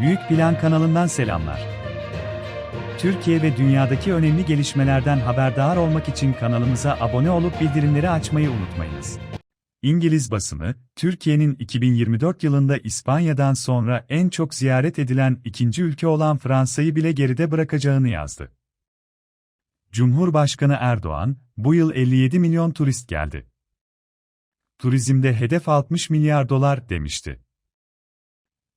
Büyük Plan kanalından selamlar. Türkiye ve dünyadaki önemli gelişmelerden haberdar olmak için kanalımıza abone olup bildirimleri açmayı unutmayınız. İngiliz basını, Türkiye'nin 2024 yılında İspanya'dan sonra en çok ziyaret edilen ikinci ülke olan Fransa'yı bile geride bırakacağını yazdı. Cumhurbaşkanı Erdoğan, bu yıl 57 milyon turist geldi. Turizmde hedef 60 milyar dolar demişti.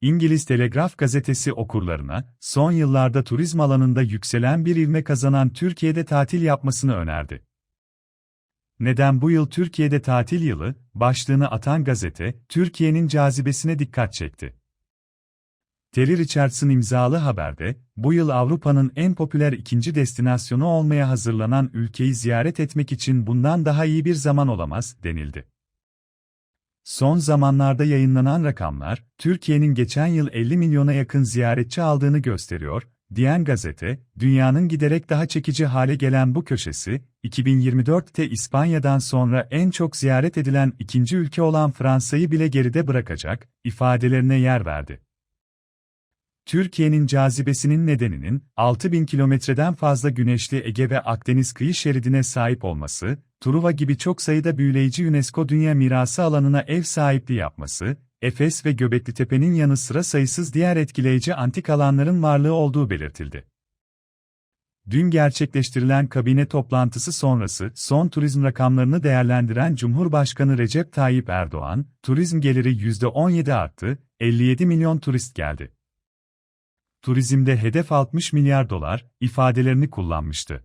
İngiliz Telegraf gazetesi okurlarına, son yıllarda turizm alanında yükselen bir ivme kazanan Türkiye'de tatil yapmasını önerdi. Neden bu yıl Türkiye'de tatil yılı, başlığını atan gazete, Türkiye'nin cazibesine dikkat çekti. Terry Richardson imzalı haberde, bu yıl Avrupa'nın en popüler ikinci destinasyonu olmaya hazırlanan ülkeyi ziyaret etmek için bundan daha iyi bir zaman olamaz, denildi. Son zamanlarda yayınlanan rakamlar, Türkiye'nin geçen yıl 50 milyona yakın ziyaretçi aldığını gösteriyor, diyen gazete, dünyanın giderek daha çekici hale gelen bu köşesi, 2024'te İspanya'dan sonra en çok ziyaret edilen ikinci ülke olan Fransa'yı bile geride bırakacak, ifadelerine yer verdi. Türkiye'nin cazibesinin nedeninin, 6000 kilometreden fazla güneşli Ege ve Akdeniz kıyı şeridine sahip olması, Truva gibi çok sayıda büyüleyici UNESCO Dünya Mirası alanına ev sahipliği yapması, Efes ve Göbeklitepe'nin yanı sıra sayısız diğer etkileyici antik alanların varlığı olduğu belirtildi. Dün gerçekleştirilen kabine toplantısı sonrası son turizm rakamlarını değerlendiren Cumhurbaşkanı Recep Tayyip Erdoğan, turizm geliri %17 arttı, 57 milyon turist geldi turizmde hedef 60 milyar dolar ifadelerini kullanmıştı.